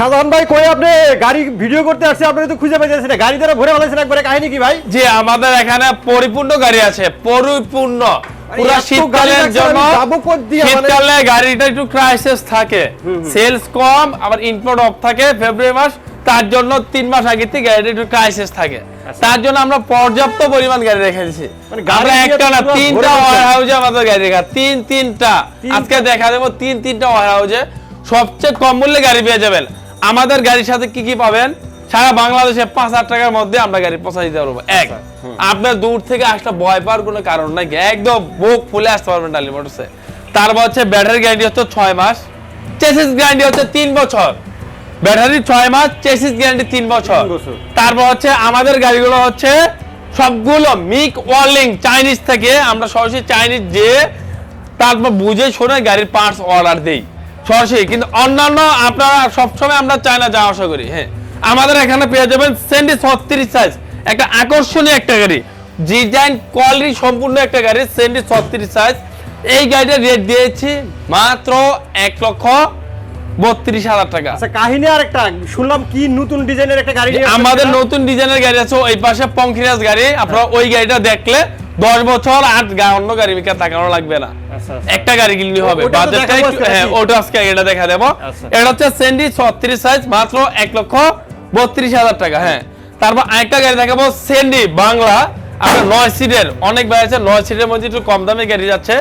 সাধারণ ভাই কই আপনি? গাড়ি ভিডিও করতে আসছে আপনি তো খুঁজে পাইতেছেন না। গাড়ি দ্বারা ভরে ফেলাইছেন একবারে কাহিনী কি ভাই? যে আমাদের এখানে পরিপূর্ণ গাড়ি আছে পরিপূর্ণ। পুরো শীতকালের জন্য? মানে- শীতকালে গাড়িটা একটু ক্রাইসিস থাকে। সেলস কম আবার অফ থাকে ফেব্রুয়ারি মাস। তার জন্য তিন মাস আগে থেকে গাড়িটা একটু ক্রাইসিস থাকে। তার জন্য আমরা পর্যাপ্ত পরিমাণ গাড়ি রেখে দিছি মানে আমরা একটা না তিনটা। ওয়ার হাউসে আমাদের গাড়ি রেখা তিন তিনটা। আজকে দেখা দেবো তিন তিনটা ওয়ার সবচেয়ে কম মূল্যে গাড়ি পেয়ে যাবেন। আমাদের গাড়ির সাথে কি কি পাবেন? সারা বাংলাদেশে পাঁচ হাজার টাকার মধ্যে আমরা গাড়ি পৌঁছা দিতে পারব। এক আপনার দূর থেকে আসলে ভয় পাওয়ার কোনো কারণ নাই একদম বুক ফুলে আসতে পারবেন ডালি মোটরসে তারপর হচ্ছে ব্যাটারি গ্যারান্টি হচ্ছে ছয় মাস চেসিস গ্যারান্টি হচ্ছে তিন বছর। ব্যাটারি ছয় মাস চেসিস গ্যারান্টি তিন বছর। তারপর হচ্ছে আমাদের গাড়িগুলো হচ্ছে সবগুলো মিক ওয়ার্লিং চাইনিজ থেকে। আমরা সরাসরি চাইনিজ যে তারপর বুঝে শুনে গাড়ির পার্টস অর্ডার দেই। সরাসরি কিন্তু অন্যান্য আপনারা সবসময় আমরা চায়না যাওয়া আশা করি হ্যাঁ। আমাদের এখানে পেয়ে যাবেন সেন্ডি ছত্রিশ সাইজ একটা আকর্ষণীয় একটা গাড়ি। ডিজাইন কোয়ালিটি সম্পূর্ণ একটা গাড়ি সেন্ডি ছত্রিশ সাইজ এই গাড়িটার রেট দিয়েছি মাত্র এক লক্ষ বত্রিশ হাজার টাকা। আচ্ছা কাহিনী আরেকটা শুনলাম কি নতুন ডিজাইনের একটা গাড়ি আমাদের নতুন ডিজাইনের গাড়ি আছে ওই পাশে পঙ্খিরাজ গাড়ি আপনারা ওই গাড়িটা দেখলে দশ বছর গা- অন্য গাড়ি বিকা তাকানো লাগবে না। আচ্ছা, আচ্ছা। একটা গাড়ি কিনলে হবে। বাজেটটা হ্যাঁ ওটা আজকে এটা দেখা দেবো। আচ্ছা। এটা হচ্ছে সেন্ডি ছত্রিশ সাইজ মাত্র এক লক্ষ বত্রিশ হাজার টাকা হ্যাঁ। তারপর আরেকটা গাড়ি দেখাবো সেন্ডি বাংলা। আপনার নয় সিটের অনেক আছে নয় সিটের মধ্যে একটু কম দামে গাড়ি যাচ্ছে।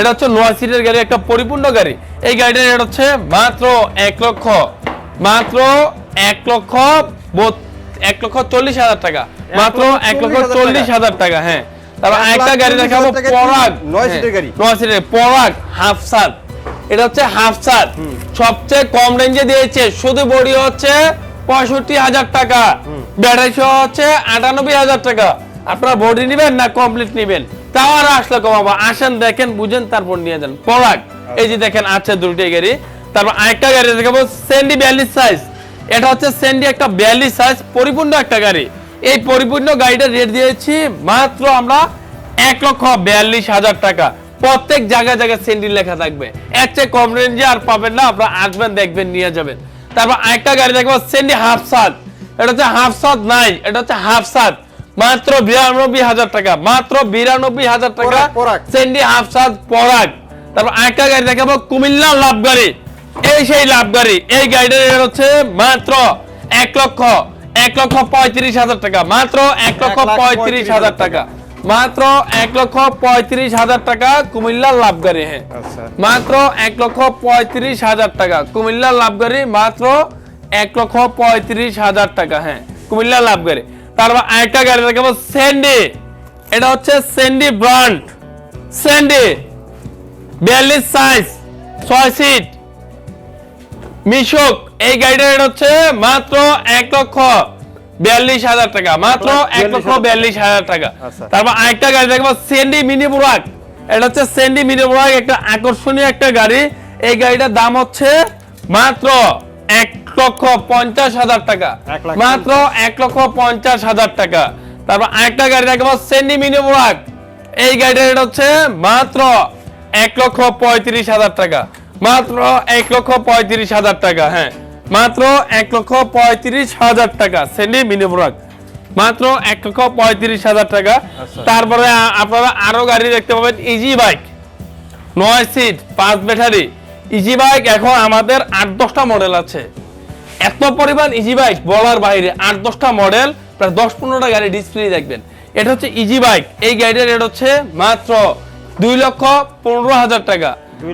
এটা হচ্ছে নয় সিটের গাড়ি একটা পরিপূর্ণ গাড়ি। এই গাড়িটার রেট হচ্ছে মাত্র এক লক্ষ মাত্র এক লক্ষ এক লক্ষ চল্লিশ হাজার টাকা। মাত্র এক লক্ষ চল্লিশ হাজার টাকা হ্যাঁ। তারপর লাখ গাড়ি দেখাবো পরাগ। নয় হ্যাঁ, সিটের গাড়ি। নয় সিটের পরাগ হাফ সার এটা হচ্ছে হাফ সার সবচেয়ে কম রেঞ্জে দিয়েছে। শুধু বডি হচ্ছে পঁয়ষট্টি হাজার টাকা। ব্যাটারি সহ হচ্ছে আটানব্বই হাজার টাকা। আপনারা বডি নেবেন না কমপ্লিট নেবেন? তাও আর আসলে কমাবো। আসেন দেখেন বুঝেন তারপর নিয়ে যান। পরাগ। এই যে দেখেন আছে দুটি গাড়ি। তারপর আরেকটা গাড়ি দেখাবো সেন্ডি বিয়াল্লিশ সাইজ এটা হচ্ছে সেন্ডি একটা বিয়াল্লিশ সাইজ পরিপূর্ণ একটা গাড়ি। এই পরিপূর্ণ গাড়িটার রেট দিয়েছি মাত্র আমরা এক লক্ষ বিয়াল্লিশ হাজার টাকা। প্রত্যেক জায়গায় জায়গায় সেন্ডি লেখা থাকবে। এর চেয়ে কম রেঞ্জে আর পাবেন না আপনারা আসবেন দেখবেন নিয়ে যাবেন। তারপর আরেকটা গাড়ি দেখব সেন্ডি হাফ সাত এটা হচ্ছে হাফ সাত নাই এটা হচ্ছে হাফ সাত মাত্র বিরানব্বই হাজার টাকা মাত্র বিরানব্বই হাজার টাকা। সেন্ডি হাফ সাত পরাগ। তারপর আরেকটা গাড়ি দেখাবো কুমিল্লা লাভ গাড়ি এই সেই লাভ গাড়ি এই গাড়িটার রেট হচ্ছে মাত্র এক লক্ষ এক লক্ষ পঁয়ত্রিশ হাজার টাকা। মাত্র এক লক্ষ পঁয়ত্রিশ হাজার টাকা। মাত্র এক লক্ষ পঁয়ত্রিশ হাজার টাকা কুমিল্লা লাভ গাড়ি হ্যাঁ আচ্ছা। মাত্র এক লক্ষ পঁয়ত্রিশ হাজার টাকা। লাভগাড়ি মাত্র এক লক্ষ পঁয়ত্রিশ হাজার টাকা হ্যাঁ লাভগাড়ি। তারপর আরেকটা গাড়ি দেখাবো স্যান্ডি এটা হচ্ছে স্যান্ডি ব্র্যান্ড স্যান্ডি বিয়াল্লিশ সাইজ ছয় সিট মিশুক। এই গাড়িটার রেট হচ্ছে মাত্র এক লক্ষ বিয়াল্লিশ হাজার টাকা মাত্র এক লক্ষ বিয়াল্লিশ হাজার টাকা। আচ্ছা। তারপর আরেকটা গাড়ি দেখব সেন্ডি মিনি বুরাক এটা হচ্ছে সেন্ডি মিনি বুরাক একটা আকর্ষণীয় একটা গাড়ি। এই গাড়িটার দাম হচ্ছে মাত্র এক লক্ষ পঞ্চাশ হাজার টাকা। মাত্র এক লক্ষ পঞ্চাশ হাজার টাকা। তারপর আরেকটা গাড়ি দেখব সেন্ডি মিনি বুরাক এই গাড়িটার রেট হচ্ছে মাত্র এক লক্ষ পঁয়ত্রিশ হাজার টাকা। মাত্র এক লক্ষ পঁয়ত্রিশ হাজার টাকা হ্যাঁ। মাত্র এক লক্ষ পঁয়ত্রিশ হাজার টাকা। সেন্ডি মিনি বুরাক মাত্র এক লক্ষ পঁয়ত্রিশ হাজার টাকা। আচ্ছা। তারপরে আপনারা আরও গাড়ি দেখতে পাবেন ইজি বাইক নয় সিট পাঁচ ব্যাটারি। ইজি বাইক এখন আমাদের আট দশটা মডেল আছে। এত পরিমাণ ইজি বাইক বলার বাইরে আট দশটা মডেল প্রায় দশ পনেরোটা গাড়ি ডিসপ্লে দেখবেন। এটা হচ্ছে ইজি বাইক এই গাড়িটার রেট হচ্ছে মাত্র দুই লক্ষ পনেরো হাজার টাকা।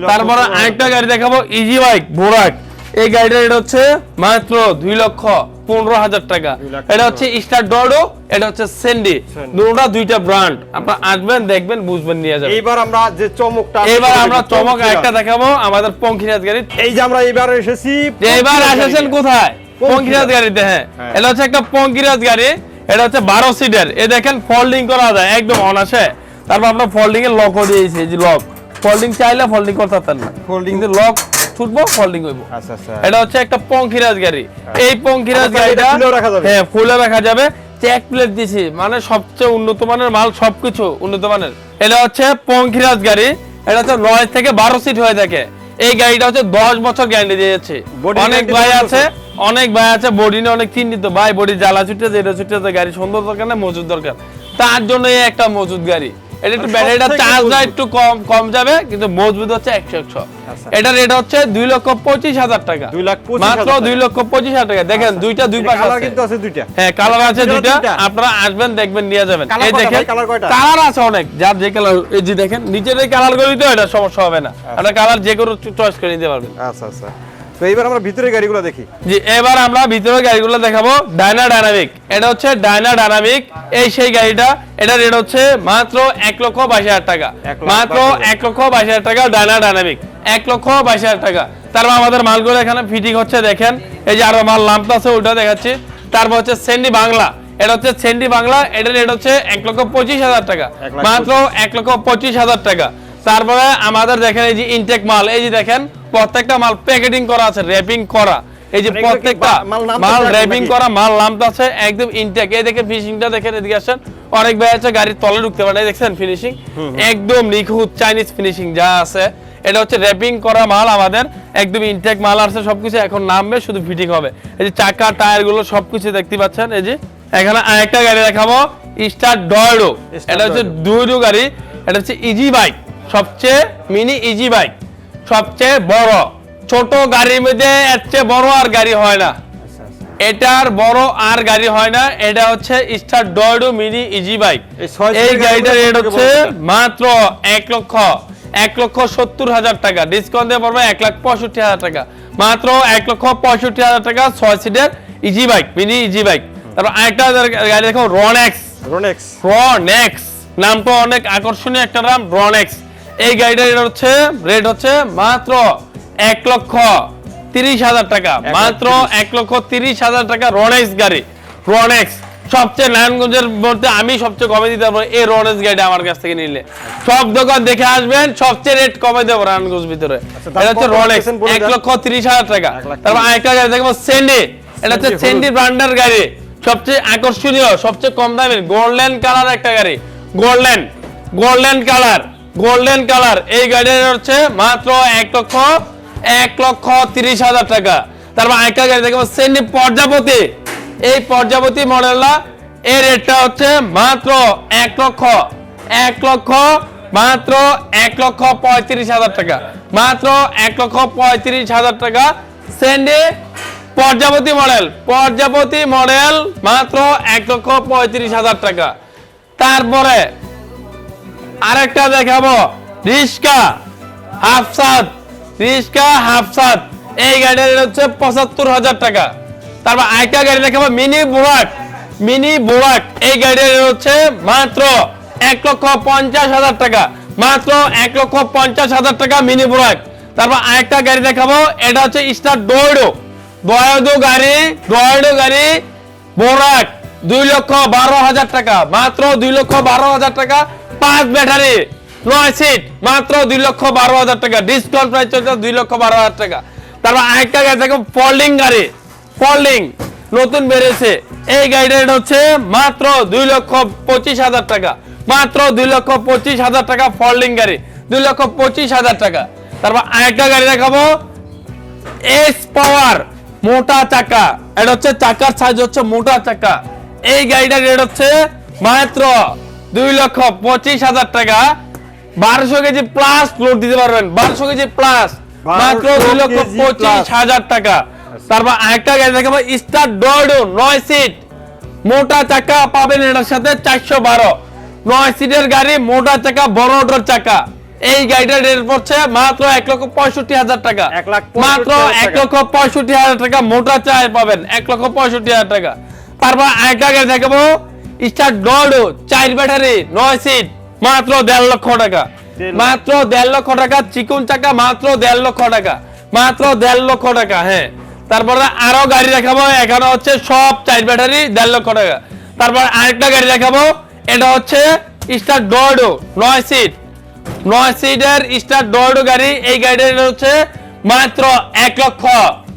তারপরে আরেকটা গাড়ি দেখাবো ইজি বাইক বোরাক এই গাড়িটার রেট হচ্ছে মাত্র দুই লক্ষ পনেরো হাজার টাকা। এটা হচ্ছে স্টার ডরো এটা হচ্ছে সেন্ডি। দুটোটা দুইটা ব্র্যান্ড। আপনারা আসবেন দেখবেন বুঝবেন নিয়ে যাবেন। এইবার আমরা যে চমকটা এবার আমরা চমক একটা দেখাবো আমাদের পঙ্খিরাজ গাড়ি এই যে আমরা এবার এসেছি এবার আসেছেন কোথায়? পঙ্খিরাজ। পঙ্খিরাজ গাড়িতে হ্যাঁ। হ্যাঁ। এটা হচ্ছে একটা পঙ্খিরাজ গাড়ি এটা হচ্ছে বারো সিটের। এ দেখেন ফোল্ডিং করা যায় একদম অনাসে তারপর আমরা ফোল্ডিং এর লকও দিয়েছি যে লক ফোল্ডিং চাইলে ফোল্ডিং করতে পারতেন না। কিন্তু লক ছুটবো ফোল্ডিং হইব। আচ্ছা আচ্ছা। এটা হচ্ছে একটা পঙ্খিরাজ গাড়ি। এই পঙ্খিরাজ গাড়িটা রাখা যাবে? হ্যাঁ খুলে রাখা যাবে। চেক প্লেট দিছি। মানে সবচেয়ে উন্নত মানের মাল সবকিছু উন্নত মানের। এটা হচ্ছে পঙ্খিরাজ গাড়ি। এটা হচ্ছে নয় থেকে বারো সিট হয়ে থাকে। এই গাড়িটা হচ্ছে দশ বছর গ্যারান্টি দিয়েছে Body অনেক ভাই আছে অনেক ভাই আছে বডি নিয়ে অনেক চিন্তিত। ভাই বডি জ্বালা ছুটে এটা ছুটে গাড়ি সুন্দর দরকার না মজুদ দরকার? তার জন্য একটা মজুদ গাড়ি। এটা একটু মানে ব্যাটারিটা চার্জটা একটু কম কম যাবে কিন্তু মজবুত হচ্ছে একশো একশো। আচ্ছা। এটা রেট হচ্ছে দুই লক্ষ পঁচিশ হাজার টাকা। মাত্র দুই লক্ষ পঁচিশ হাজার টাকা। দেখেন দুইটা দুই পাশে কালার আছে। দুইটা। হ্যাঁ কালার আছে দুইটা? আপনারা আসবেন দেখবেন নিয়ে যাবেন। এই দেখেন কালার আছে অনেক। যার যে কালার এই যে দেখেন নিচের কালার গুলি তো এটা সমস্যা হবে না। আপনার কালার যে কোনো চয়েস করে নিতে পারবেন। আচ্ছা আচ্ছা। তো এইবার আমরা ভিতরে গাড়িগুলো দেখি। জি এবার আমরা ভিতরে গাড়িগুলো দেখাবো ডায়না ডায়নামিক এটা হচ্ছে ডায়না ডায়নামিক এই সেই গাড়িটা এটা রেট হচ্ছে মাত্র এক লক্ষ বাইশ হাজার টাকা। মাত্র এক লক্ষ বাইশ হাজার টাকা ডায়না ডায়নামিক এক লক্ষ বাইশ হাজার টাকা। তারপর আমাদের মালগুলো এখানে ফিটিং হচ্ছে দেখেন। এই যে আরও মাল লাম্প আছে ওটা দেখাচ্ছি। তারপর হচ্ছে সেন্ডি বাংলা এটা হচ্ছে সেন্ডি বাংলা এটা রেট হচ্ছে এক লক্ষ পঁচিশ হাজার টাকা। মাত্র এক লক্ষ পঁচিশ হাজার টাকা। তারপরে আমাদের দেখেন এই যে ইনটেক মাল। এই যে দেখেন প্রত্যেকটা মাল প্যাকেটিং করা আছে র্যাপিং করা। এই যে প্রত্যেকটা মাল র্যাপিং করা মাল নামতেছে একদম ইনটেক এই দেখেন ফিনিশিংটা দেখেন এদিকে আসেন। অনেক ভাই আছে গাড়ির তলে ঢুকতে পারে। দেখছেন ফিনিশিং একদম নিখুঁত চাইনিজ ফিনিশিং যা আছে। এটা হচ্ছে র্যাপিং করা মাল আমাদের। একদম ইনটেক মাল আছে সবকিছু এখন নামবে শুধু ফিটিং হবে। এই যে চাকা টায়ারগুলো সবকিছু দেখতে পাচ্ছেন। এই যে এখানে আরেকটা গাড়ি দেখাবো স্টার ডয়ডো এটা হচ্ছে। দুইডো গাড়ি এটা হচ্ছে ইজি বাইক সবচেয়ে মিনি ইজি বাইক সবচেয়ে বড়। ছোট গাড়ির মধ্যে এর চেয়ে বড় আর গাড়ি হয় না। আচ্ছা আচ্ছা। এটার বড় আর গাড়ি হয় না এটা হচ্ছে স্টার ডয়ডো মিনি ইজি বাইক। এই গাড়িটার রেট হচ্ছে মাত্র এক লক্ষ এক লক্ষ সত্তর হাজার টাকা। ডিসকাউন্ট দিয়ে পড়বে এক লাখ পঁয়ষট্টি হাজার টাকা। মাত্র এক লক্ষ পঁয়ষট্টি হাজার টাকা ছয় সিটের easy bike mini easy bike. তারপর আরেকটা গাড়ি দেখো রনেক্স রোনেক্স রনেক্স নামটা অনেক আকর্ষণীয় একটা নাম রনেক্স এই গাড়িটার রেট হচ্ছে রেট হচ্ছে মাত্র এক লক্ষ তিরিশ হাজার টাকা। মাত্র এক লক্ষ তিরিশ হাজার টাকা রনেক্স গাড়ি। রনেক্স সবচেয়ে নারায়ণগঞ্জের মধ্যে আমি সবচেয়ে কমে দিতে পারব এই রনেক্স গাড়িটা আমার কাছ থেকে নিলে। সব দোকান দেখে আসবেন সবচেয়ে রেট কমে দেবো নারায়ণগঞ্জ ভিতরে। আচ্ছা, এটা হচ্ছে রনেক্স এক লক্ষ তিরিশ হাজার টাকা। তারপর। আরেকটা গাড়ি দেখব সেন্ডি এটা হচ্ছে সেন্ডি ব্র্যান্ডের গাড়ি। সবচেয়ে আকর্ষণীয় সবচেয়ে কম দামের গোল্ডেন কালার একটা গাড়ি। Golden golden colour golden colour এই গাড়ির হচ্ছে মাত্র এক লক্ষ এক লক্ষ তিরিশ হাজার টাকা। তারপর একটা গাড়ি দেখব সেন্ডি পর্যাপতি এই পর্যাপতি মডেলটা এই রেটটা হচ্ছে মাত্র এক লক্ষ এক লক্ষ, মাত্র এক লক্ষ পঁয়ত্রিশ হাজার টাকা। মাত্র এক লক্ষ পঁয়ত্রিশ হাজার টাকা সেন্ডি পর্যাপতি মডেল পর্যাপতি মডেল মাত্র এক লক্ষ পঁয়ত্রিশ হাজার টাকা। তারপরে আরেকটা দেখাবো। রিস্কা, হাফসাদ রিস্কা, হাফসাদ। এই গাড়ির হচ্ছে পঁচাত্তর হাজার টাকা। তারপর আরেকটা গাড়ি দেখাবো, মিনি বুরাক মিনি বুরাক। এই গাড়ির হচ্ছে মাত্র এক লক্ষ পঞ্চাশ হাজার টাকা। মাত্র এক লক্ষ পঞ্চাশ হাজার টাকা মিনি বুরাক। তারপর আরেকটা গাড়ি দেখাবো, এটা হচ্ছে স্টার ডোয়ডো। ডোয়ডো গাড়ি ডোয়ডো গাড়ি, বোরাক, দুই লক্ষ বারো হাজার টাকা। মাত্র দুই লক্ষ বারো হাজার টাকা পাঁচ ব্যাটারি, নয় সিট মাত্র দুই লক্ষ বারো হাজার টাকা। ডিসকাউন্ট প্রাইস চলছে দুই লক্ষ বারো হাজার টাকা। তারপর আরেকটা গাড়ি দেখো ফোল্ডিং গাড়ি। ফোল্ডিং নতুন বেড়েছে এই গাড়িটা হচ্ছে মাত্র দুই লক্ষ পঁচিশ হাজার টাকা। মাত্র দুই লক্ষ পঁচিশ হাজার টাকা ফোল্ডিং গাড়ি। দুই লক্ষ পঁচিশ হাজার টাকা। তারপর আরেকটা গাড়ি দেখাবো। এস পাওয়ার মোটা চাকা। এটা হচ্ছে চাকার সাইজ হচ্ছে মোটা চাকা। এই গাড়িটার রেট হচ্ছে মাত্র দুই লক্ষ পঁচিশ হাজার টাকা। বারোশো কেজি প্লাস লোড দিতে পারবেন। বারোশো কেজি প্লাস মাত্র দুই লক্ষ পঁচিশ হাজার টাকা। তারপর আরেকটা গাড়ি দেখাবো স্টার ডয়ডো নয় সিট মোটা চাকা পাবেন এটার সাথে চারশো বারো। নয় সিটের গাড়ি মোটা চাকা বড় ওটার চাকা। এই গাড়িটার রেট পড়ছে মাত্র এক লক্ষ পঁয়ষট্টি হাজার টাকা। এক লাখ মাত্র এক লক্ষ পঁয়ষট্টি হাজার টাকা মোটা চায় পাবেন। এক লক্ষ পঁয়ষট্টি হাজার টাকা। তারপর আরেকটা গাড়ি দেখাবো স্টার ডডো চার ব্যাটারি নয় সিট মাত্র দেড় লক্ষ টাকা। মাত্র দেড় লক্ষ টাকা চিকুন চাকা মাত্র দেড় লক্ষ টাকা। মাত্র দেড় লক্ষ টাকা হ্যাঁ। তারপরে আরও গাড়ি দেখাবো এখানে হচ্ছে সব চার ব্যাটারি দেড় লক্ষ টাকা। তারপর আরেকটা গাড়ি দেখাবো এটা হচ্ছে স্টার ডডো নয় সিট। নয় সিটের স্টার ডোরডো গাড়ি এই গাড়ির হচ্ছে মাত্র এক লক্ষ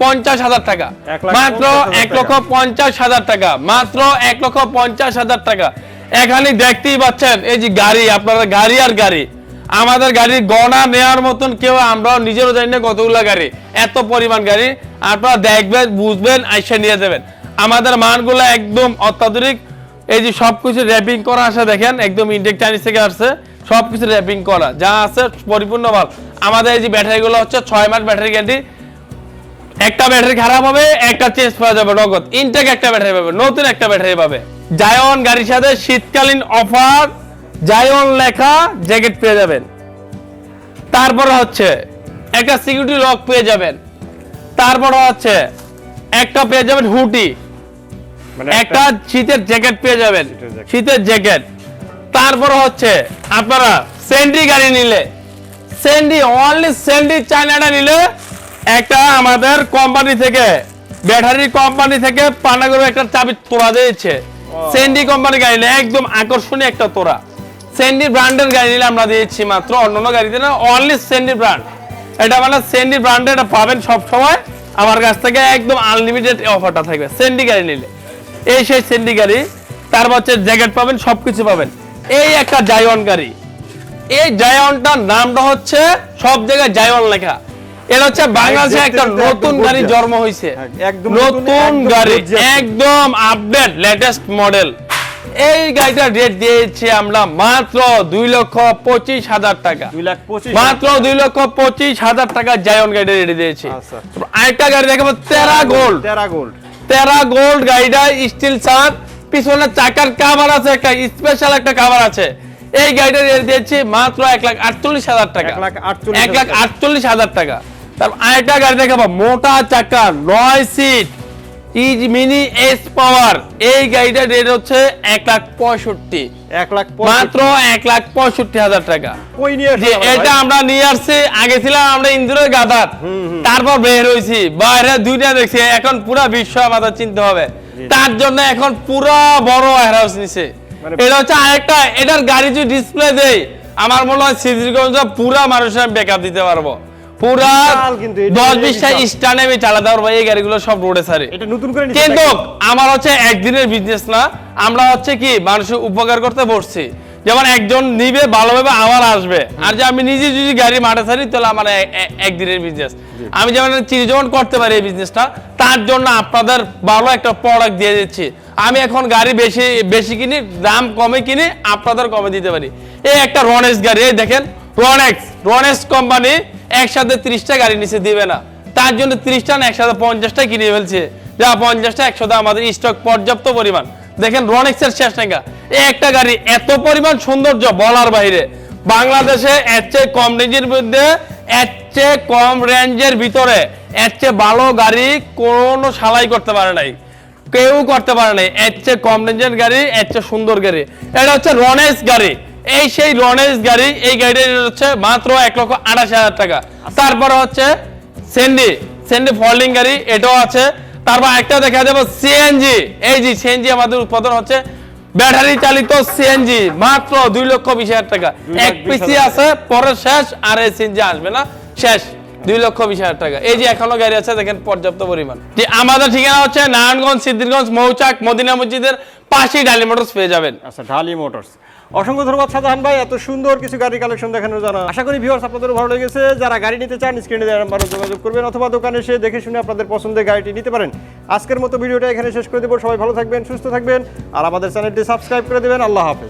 পঞ্চাশ হাজার টাকা। মাত্র এক লক্ষ পঞ্চাশ হাজার টাকা। মাত্র এক লক্ষ পঞ্চাশ হাজার টাকা। এখানে দেখতেই পাচ্ছেন এই যে গাড়ি আপনারা গাড়ি আর গাড়ি। আমাদের গাড়ি গণা নেওয়ার মতন কেউ আমরা নিজেরও জানি না কতগুলো গাড়ি। এত পরিমাণ গাড়ি। আপনারা দেখবেন বুঝবেন আইসা নিয়ে যাবেন। আমাদের মানগুলো একদম অত্যাধুনিক। এই যে সবকিছু র্যাপিং করা আসে দেখেন একদম ইন্ডেক চাইনিজ থেকে আসছে। সবকিছু র্যাপিং করা। যা আছে পরিপূর্ণ মাল। আমাদের এই যে ব্যাটারিগুলো হচ্ছে ছয় মাস ব্যাটারি গ্যারান্টি। একটা ব্যাটারি খারাপ হবে একটা চেঞ্জ পাওয়া যাবে নগদ। ইনটেক একটা ব্যাটারি পাবে নতুন একটা ব্যাটারি পাবে। জায়ন গাড়ির সাথে শীতকালীন অফার জায়ন লেখা জ্যাকেট পেয়ে যাবেন। তারপর হচ্ছে একটা সিকিউরিটি লক পেয়ে যাবেন। তারপর হচ্ছে একটা পেয়ে যাবেন হুটি। মানে একটা শীতের জ্যাকেট পেয়ে যাবেন। শীতের জ্যাকেট। তারপর হচ্ছে আপনারা সেন্ট্রি গাড়ি নিলে সেন্ডি অনলি সেন্ডি চায়নাটা নিলে একটা আমাদের কোম্পানি থেকে ব্যাটারি কোম্পানি থেকে পানাগড় একটা চাবি তোরা দিয়েছে। সেন্ডি কোম্পানি গাড়ি নিলে একদম আকর্ষণীয় একটা তোরা। সেন্ডি ব্র্যান্ডের গাড়ি নিলে আমরা দিয়েছি মাত্র অন্যান্য গাড়িতে না অনলি সেন্ডি ব্র্যান্ড এটা মানে সেন্ডি ব্র্যান্ডে এটা পাবেন সব সময় আমার কাছ থেকে একদম আনলিমিটেড অফারটা থাকবে। সেন্ডি গাড়ি নিলে। এই সেই সেন্ডি গাড়ি তারপর হচ্ছে জ্যাকেট পাবেন সবকিছু পাবেন। এই একটা জায়ন গাড়ি। এই জায়নটার নামটা হচ্ছে সব জায়গায় জায়ন লেখা। এটা হচ্ছে বাংলাদেশে দেখতে একটা নতুন গাড়ি জন্ম হয়েছে। নতুন, নতুন গাড়ি একদম আপডেট লেটেস্ট মডেল এই গাড়িটার রেট দিয়েছি আমরা মাত্র দুই লক্ষ পঁচিশ হাজার টাকা। মাত্র দুই লক্ষ পঁচিশ হাজার টাকা জায়ন গাড়ি রেটে দিয়েছি। আচ্ছা। আরেকটা গাড়ি দেখাবো তেরা গোল্ড তেরা গোল্ড তেরা গোল্ড গাড়িটা স্টিল ছাদ পিছনে চাকার কাভার আছে একটা স্পেশাল একটা কাভার আছে। এই গাড়িটা রেট দিয়েছি মাত্র এক লাখ আটচল্লিশ হাজার টাকা। এক লাখ আটচল্লিশ হাজার টাকা। তারপর আরেকটা গাড়ি দেখাবো মোটা চাকা নয় seat easy mini S power এই গাড়িটার রেট হচ্ছে এক লাখ পঁয়ষট্টি। এক লাখ মাত্র এক লাখ পঁয়ষট্টি হাজার টাকা। এটা আমরা নিয়ে আসছি আগে ছিলাম আমরা ইন্দুরের গাদার তারপর বের হয়েছি। বাইরে দুইটা দেখছি এখন পুরা বিশ্ব আমাদের চিনতে হবে। তার জন্য এখন পুরা বড় হাউস নিছে। এটা হচ্ছে আরেকটা এটার গাড়ি যদি ডিসপ্লে আমার মনে হয় সিদ্ধিরগঞ্জ পুরা মানুষের দিতে পারব। পুরা দশ বিশটা। স্টানে আমি চালাতে পারব এই গাড়িগুলো সব রোডে করে কিন্তু আমার হচ্ছে একদিনের বিজনেস না আমরা হচ্ছে কি মানুষের উপকার করতে বসছি। যেমন একজন নিবে ভালোভাবে আবার আসবে। আর যে আমি নিজে যদি গাড়ি মাঠে ছাড়ি তাহলে আমার একদিনের বিজনেস আমি যেমন চিনি যেমন করতে পারি এই বিজনেসটা তার জন্য আপনাদের ভালো একটা প্রোডাক্ট দিয়ে দিচ্ছি। আমি এখন গাড়ি বেশি বেশি কিনি দাম কমে কিনি আপনাদের কমে দিতে পারি। এই একটা রনেক্স গাড়ি এই দেখেন রনেক্স রনেক্স কোম্পানি একসাথে ত্রিশটা গাড়ি নিচে দিবে না। তার জন্য ত্রিশটা না একসাথে পঞ্চাশটা কিনে ফেলছে। যা পঞ্চাশটা একসাথে আমাদের স্টক পর্যাপ্ত পরিমাণ। দেখেন রনেক্সের শেষ এই একটা গাড়ি এত পরিমাণ সৌন্দর্য বলার বাইরে। বাংলাদেশে এর চেয়ে কম রেঞ্জের মধ্যে, এর চেয়ে কম রেঞ্জের ভিতরে, এর চেয়ে ভালো গাড়ি কোনো সালাই করতে পারে নাই। কেউ করতে পারে নাই। এর চেয়ে কম রেঞ্জের গাড়ি, এর চেয়ে সুন্দর গাড়ি। এটা হচ্ছে রনেস গাড়ি। এই সেই রনেস গাড়ি, এই গাড়ির হচ্ছে মাত্র এক লক্ষ আঠাশ হাজার টাকা। তারপরে হচ্ছে সেন্ডি সেন্ডি ফল্ডিং গাড়ি, এটাও আছে। তারপর একটা দেখা যাবে সিএনজি এই যে সিএনজি আমাদের উৎপাদন হচ্ছে ব্যাটারি চালিত সিএনজি মাত্র দুই লক্ষ বিশ হাজার টাকা। এক পিসি আছে পরে শেষ আর এই সিএনজি আসবে না শেষ দুই লক্ষ বিশ হাজার টাকা। এই যে এখনও গাড়ি আছে দেখেন পর্যাপ্ত পরিমাণ। যে আমাদের ঠিকানা হচ্ছে নারায়ণগঞ্জ সিদ্ধিরগঞ্জ মৌচাক মদিনা মসজিদের পাশেই ডালি মোটরস পেয়ে যাবেন। আচ্ছা ঢালি মোটরস অসংখ্য ধন্যবাদ সাজাহান ভাই, এত সুন্দর কিছু গাড়ি কালেকশন দেখানোর জন্য। আশা করি ভিউয়ার্স আপনাদের ভালো লেগেছে। যারা গাড়ি নিতে চান স্ক্রিনে দেওয়ার নাম্বারে যোগাযোগ করবেন অথবা দোকানে এসে দেখে শুনে আপনাদের পছন্দের গাড়িটি নিতে পারেন। আজকের মতো ভিডিওটা এখানে শেষ করে দেবো। সবাই ভালো থাকবেন, সুস্থ থাকবেন। আর আমাদের চ্যানেলটি সাবস্ক্রাইব করে দেবেন। আল্লাহ হাফেজ।